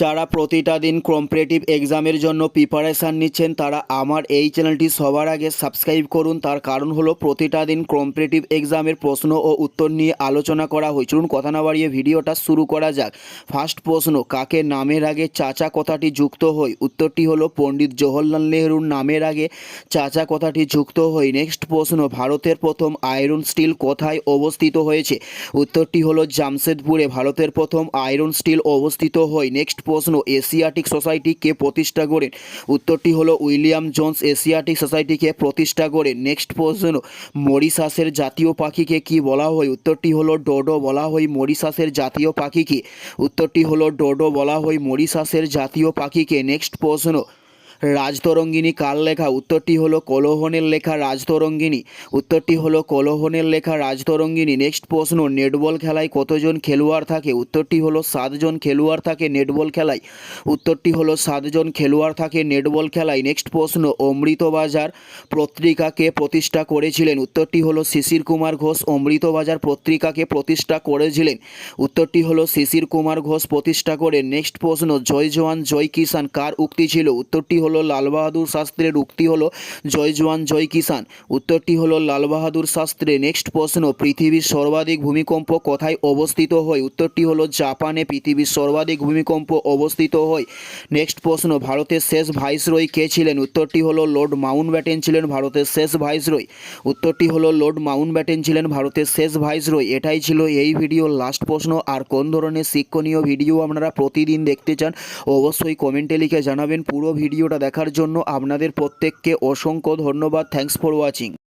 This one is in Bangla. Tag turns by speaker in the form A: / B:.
A: যারা প্রতিটা দিন কম্পিটিটিভ এক্সামের জন্য প্রিপারেশান নিচ্ছেন, তারা আমার এই চ্যানেলটি সবার আগে সাবস্ক্রাইব করুন। তার কারণ হলো প্রতিটা দিন কম্পিটিটিভ এক্সামের প্রশ্ন ও উত্তর নিয়ে আলোচনা করা হয়। চলুন কথা না বাড়িয়ে ভিডিওটা শুরু করা যাক। ফার্স্ট প্রশ্ন, কাকে নামের আগে চাচা কথাটি যুক্ত হয়? উত্তরটি হলো পণ্ডিত জওহরলাল নেহরুর নামের আগে চাচা কথাটি যুক্ত হয়। নেক্সট প্রশ্ন, ভারতের প্রথম আয়রন স্টিল কোথায় অবস্থিত হয়েছে? উত্তরটি হলো জামশেদপুরে, ভারতের প্রথম আয়রন স্টিল অবস্থিত হয়। নেক্সট প্রশ্ন, এশিয়াটিক সোসাইটি কে প্রতিষ্ঠা করেন? উত্তরটি হলো উইলিয়াম জোন্স, এশিয়াটিক সোসাইটিকে প্রতিষ্ঠা করেন। নেক্সট প্রশ্ন, মরিশাসের জাতীয় পাখিকে কি বলা হয়? উত্তরটি হলো ডোডো বলা হয় মরিশাসের জাতীয় পাখিকে। উত্তরটি হলো ডোডো বলা হয় মরিশাসের জাতীয় পাখিকে। নেক্সট প্রশ্ন রাজতরঙ্গিনী কার লেখা? উত্তরটি হলো কলোহনের লেখা রাজতরঙ্গিনী। উত্তরটি হলো কলোহনের লেখা রাজতরঙ্গিনী। নেক্সট প্রশ্ন নেটবল খেলায় কতজন খেলোয়াড় থাকে? উত্তরটি হলো সাতজন খেলোয়াড় থাকে নেটবল খেলায়। উত্তরটি হলো সাতজন খেলোয়াড় থাকে নেটবল খেলায়। নেক্সট প্রশ্ন, অমৃতবাজার পত্রিকাকে প্রতিষ্ঠা করেছিলেন? উত্তরটি হলো শিশির কুমার ঘোষ, অমৃতবাজার পত্রিকাকে প্রতিষ্ঠা করেছিলেন। উত্তরটি হলো শিশির কুমার ঘোষ প্রতিষ্ঠা করে নেক্সট প্রশ্ন, জয় জওয়ান, জয় কিষান কার উক্তি ছিল? উত্তরটি হলো লাল বাহাদুর শাস্ত্রের, উক্তি হলো জয় জওয়ান জয় কিষান উত্তরটি হলো লাল বাহাদুর শাস্ত্রে নেক্সট প্রশ্ন, পৃথিবীর সর্বাধিক ভূমিকম্প কোথায় অবস্থিত হয়? উত্তরটি হলো জাপানে, পৃথিবীর সর্বাধিক ভূমিকম্প অবস্থিত হয়। নেক্সট প্রশ্ন, ভারতের শেষ ভাইসরয় কে ছিলেন? উত্তরটি হলো লর্ড মাউন্ট ব্যাটেন ছিলেন, ভারতের শেষ ভাইসরয়। উত্তরটি হলো লর্ড মাউন্ট ব্যাটেন ছিলেন, ভারতের শেষ ভাইসরয়। এটাই ছিল এই ভিডিওর লাস্ট প্রশ্ন। আর কোন ধরনের শিক্ষণীয় ভিডিও আপনারা প্রতিদিন দেখতে চান, অবশ্যই কমেন্টে লিখে জানাবেন। পুরো ভিডিওটা দেখার জন্য আপনাদের প্রত্যেককে অসংখ্য ধন্যবাদ। Thanks for watching